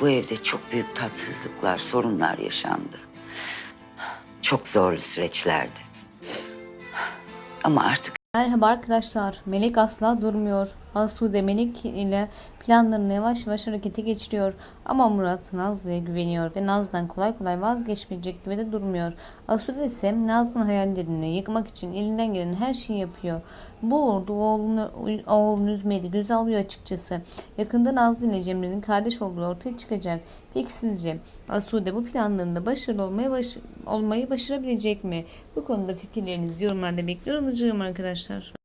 bu evde çok büyük tatsızlıklar, sorunlar yaşandı. Çok zorlu süreçlerdi. Ama artık Merhaba arkadaşlar. Melek asla durmuyor. Asude Melek ile planlarını yavaş yavaş harekete geçiriyor. Ama Murat Nazlı'ya güveniyor ve Naz'dan kolay kolay vazgeçmeyecek gibi de durmuyor. Asude ise Nazlı'nın hayallerini yıkmak için elinden gelen her şeyi yapıyor. Bu ordu oğlunu, oğlunu üzmeyi göze alıyor açıkçası. Yakında Nazlı ile Cemre'nin kardeş olduğu ortaya çıkacak. Peki sizce Asude bu planlarında başarılı olmayı, baş, olmayı başarabilecek mi? Bu konuda fikirlerinizi yorumlarda bekliyor olacağım arkadaşlar.